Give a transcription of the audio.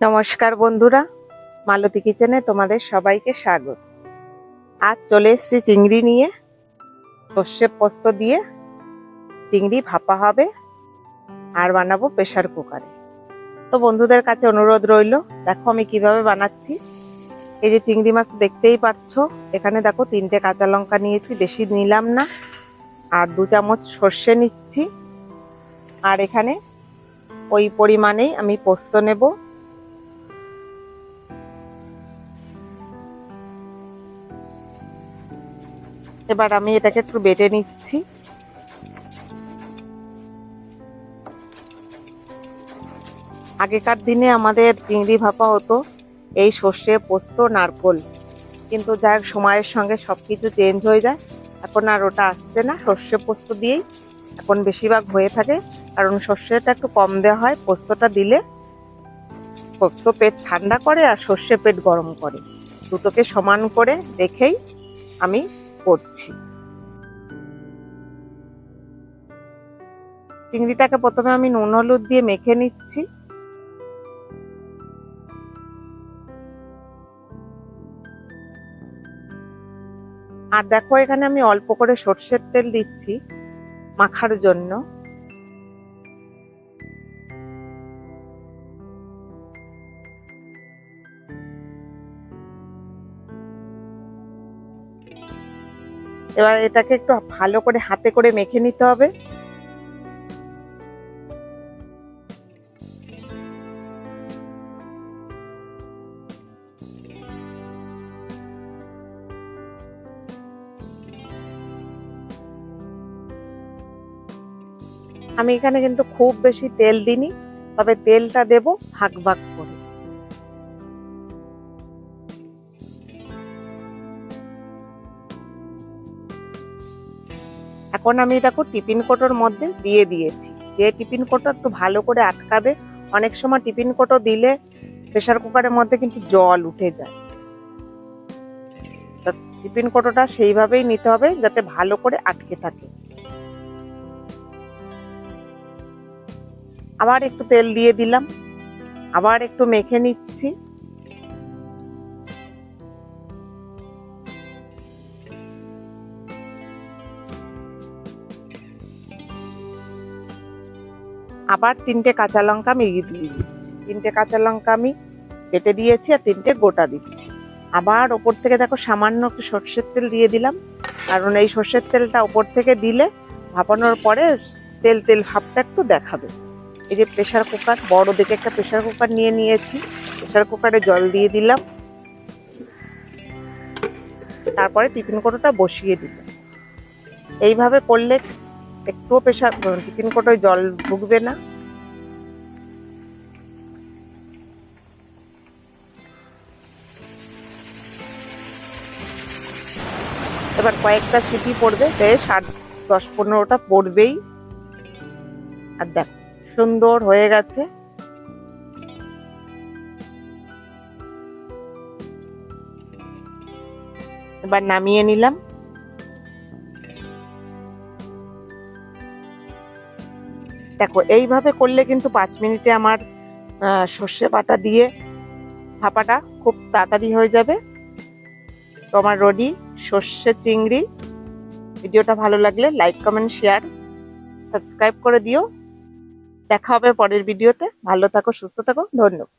নমস্কার বন্ধুরা, মালতী কিচেনে তোমাদের সবাইকে স্বাগত। আজ চলে এসেছি চিংড়ি নিয়ে, সর্ষে পোস্ত দিয়ে। চিংড়ি ভাপা হবে আর বানাবো প্রেশার কুকারে। তো বন্ধুদের কাছে অনুরোধ রইল, দেখো আমি কীভাবে বানাচ্ছি। এই যে চিংড়ি মাছ দেখতেই পাচ্ছ এখানে দেখো তিনটে কাঁচা লঙ্কা নিয়েছি, বেশি নিলাম না। আর দু চামচ সর্ষে নিচ্ছি। আর এখানে ওই পরিমাণেই আমি পোস্ত নেব। এবার আমি এটাকে একটু বেটে নিচ্ছি। আগেকার দিনে আমাদের চিংড়ি ভাপা হতো, এই সর্ষে, পোস্ত, নারকোল। কিন্তু হোক সময়ের সঙ্গে সব কিছু চেঞ্জ হয়ে যায়। এখন আর ওটা আসছে না, সর্ষে, পোস্ত দিয়েই। এখন বেশিরভাগ হয়ে থাকে, কারণ সর্ষেটা একটু কম দেওয়া হয়, পোস্তটা দিলে পোস্ত পেট ঠান্ডা করে আর সর্ষে পেট গরম করে। দুটোকে সমান করে দেখেই আমি করছি। চিংড়িটাকে প্রথমে আমি নুন হলুদ দিয়ে মেখে নিচ্ছি। আর দেখো এখানে আমি অল্প করে সর্ষের তেল দিচ্ছি মাখার জন্য। এবার এটাকে একটু ভালো করে হাতে করে মেখে নিতে হবে। আমি এখানে কিন্তু খুব বেশি তেল দিইনি, তবে তেলটা দেব ভাগ ভাগ করে। এখন আমি দেখো টিফিন কোটোর মধ্যে দিয়ে দিয়েছি। দিয়ে টিফিন কোটো একটু ভালো করে আটকাবে। অনেক সময় টিফিন কোটো দিলে প্রেসার কুকারের মধ্যে কিন্তু জল উঠে যায়। টিফিন কোটোটা সেইভাবেই নিতে হবে যাতে ভালো করে আটকে থাকে। আবার একটু তেল দিয়ে দিলাম। আবার একটু মেখে নিচ্ছি। আবার তিনটে কাঁচা লঙ্কা আমি দিয়ে দিচ্ছি তিনটে কাঁচা লঙ্কা আমি কেটে দিয়েছি আর তিনটে গোটা দিচ্ছি। আবার ওপর থেকে দেখো সামান্য একটু সর্ষের তেল দিয়ে দিলাম। কারণ এই সর্ষের তেলটা ওপর থেকে দিলে ভাপানোর পরে তেল তেল ভাবটা একটু দেখাবে। এই যে প্রেশার কুকার, বড় দেখে একটা প্রেশার কুকার নিয়ে নিয়েছি। প্রেশার কুকারে জল দিয়ে দিলাম। তারপরে টিফিন কোটোটা বসিয়ে দিলাম। এইভাবে করলে একটুও প্রেশার টিফিন কোটোয় জল ঢুকবে না। এবার কয়েকটা সিটি পড়বে, বেশ আট দশ পনেরোটা পড়বেই। আর দেখ, সুন্দর হয়ে গেছে। এবার নামিয়ে নিলাম। দেখো, এইভাবে করলে কিন্তু পাঁচ মিনিটে আমার সর্ষে বাটা দিয়ে ভাপাটা খুব তাড়াতাড়ি হয়ে যাবে। তোমার রডি সর্ষে চিংড়ি। ভিডিওটা ভালো লাগলে লাইক কমেন্ট শেয়ার সাবস্ক্রাইব করে দিও। দেখা হবে পরের ভিডিওতে ভালো থাকো, সুস্থ থাকো। ধন্যবাদ।